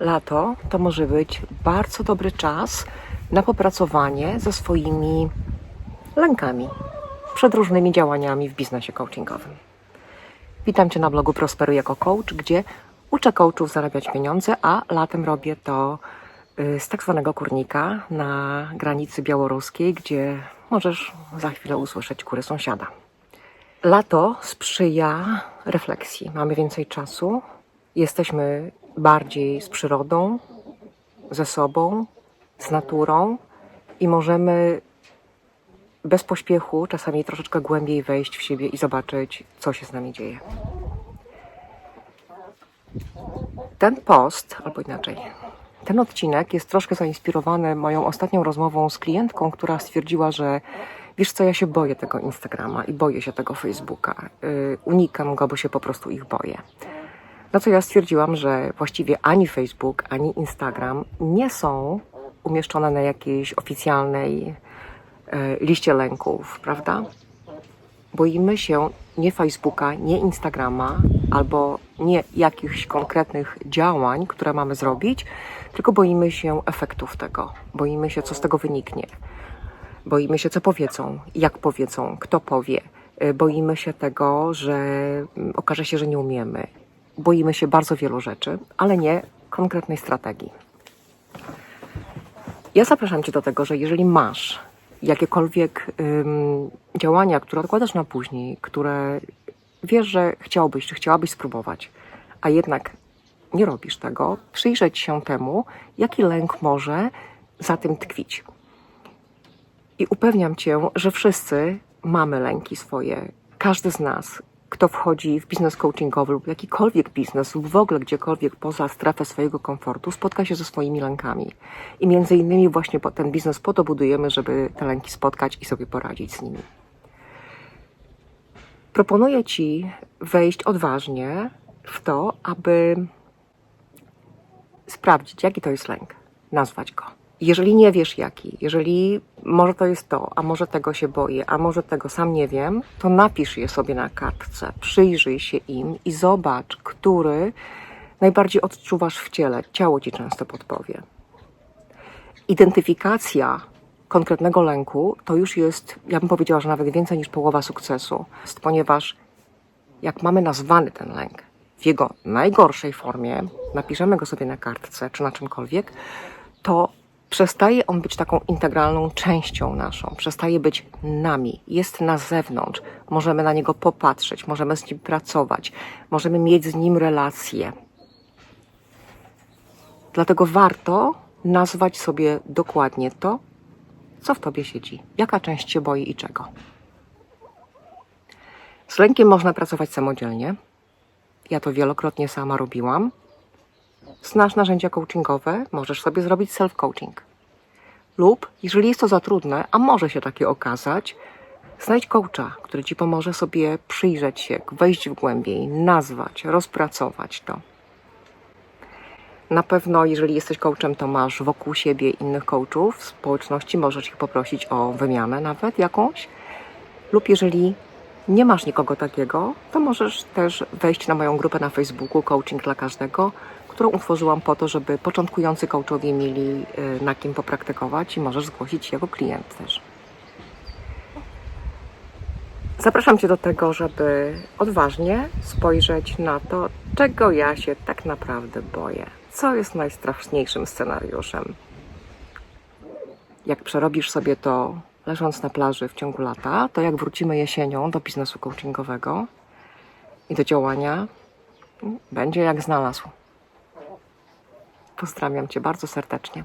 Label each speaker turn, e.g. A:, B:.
A: Lato to może być bardzo dobry czas na popracowanie ze swoimi lękami przed różnymi działaniami w biznesie coachingowym. Witam Cię na blogu Prosperuj jako coach, gdzie uczę coachów zarabiać pieniądze, a latem robię to y, z tak zwanego kurnika na granicy białoruskiej, gdzie możesz za chwilę usłyszeć kury sąsiada. Lato sprzyja refleksji. Mamy więcej czasu, jesteśmy bardziej z przyrodą, ze sobą, z naturą i możemy bez pośpiechu, czasami troszeczkę głębiej wejść w siebie i zobaczyć, co się z nami dzieje. Ten post, albo inaczej, ten odcinek jest troszkę zainspirowany moją ostatnią rozmową z klientką, która stwierdziła, że wiesz co, ja się boję tego Instagrama i boję się tego Facebooka. Yy, unikam go, bo się po prostu ich boję. No co ja stwierdziłam, że właściwie ani Facebook, ani Instagram nie są umieszczone na jakiejś oficjalnej e, liście lęków, prawda? Boimy się nie Facebooka, nie Instagrama albo nie jakichś konkretnych działań, które mamy zrobić, tylko boimy się efektów tego. Boimy się, co z tego wyniknie. Boimy się, co powiedzą, jak powiedzą, kto powie. Y, Boimy się tego, że mm, okaże się, że nie umiemy. Boimy się bardzo wielu rzeczy, ale nie konkretnej strategii. Ja zapraszam Cię do tego, że jeżeli masz jakiekolwiek ym, działania, które odkładasz na później, które wiesz, że chciałbyś, czy chciałabyś spróbować, a jednak nie robisz tego, przyjrzeć się temu, jaki lęk może za tym tkwić. I upewniam Cię, że wszyscy mamy lęki swoje. Każdy z nas, kto wchodzi w biznes coachingowy lub jakikolwiek biznes lub w ogóle gdziekolwiek poza strefę swojego komfortu, spotka się ze swoimi lękami. I między innymi właśnie ten biznes po to budujemy, żeby te lęki spotkać i sobie poradzić z nimi. Proponuję Ci wejść odważnie w to, aby sprawdzić, jaki to jest lęk, nazwać go. Jeżeli nie wiesz jaki, jeżeli może to jest to, a może tego się boję, a może tego sam nie wiem, to napisz je sobie na kartce, przyjrzyj się im i zobacz, który najbardziej odczuwasz w ciele. Ciało ci często podpowie. Identyfikacja konkretnego lęku to już jest, ja bym powiedziała, że nawet więcej niż połowa sukcesu, ponieważ jak mamy nazwany ten lęk w jego najgorszej formie, napiszemy go sobie na kartce czy na czymkolwiek, to przestaje on być taką integralną częścią naszą, przestaje być nami, jest na zewnątrz, możemy na niego popatrzeć, możemy z nim pracować, możemy mieć z nim relacje. Dlatego warto nazwać sobie dokładnie to, co w tobie siedzi, jaka część cię boi i czego. Z lękiem można pracować samodzielnie. Ja to wielokrotnie sama robiłam. Znasz narzędzia coachingowe, możesz sobie zrobić self-coaching. Lub, jeżeli jest to za trudne, a może się takie okazać, znajdź coacha, który ci pomoże sobie przyjrzeć się, wejść w głębiej, nazwać, rozpracować to. Na pewno, jeżeli jesteś coachem, to masz wokół siebie innych coachów społeczności, możesz ich poprosić o wymianę nawet jakąś. Lub jeżeli nie masz nikogo takiego, to możesz też wejść na moją grupę na Facebooku Coaching dla Każdego, którą utworzyłam po to, żeby początkujący coachowie mieli y, na kim popraktykować i możesz zgłosić się jako klient też. Zapraszam Cię do tego, żeby odważnie spojrzeć na to, czego ja się tak naprawdę boję. Co jest najstraszniejszym scenariuszem? Jak przerobisz sobie to leżąc na plaży w ciągu lata, to jak wrócimy jesienią do biznesu coachingowego i do działania, będzie jak znalazł. Pozdrawiam Cię bardzo serdecznie.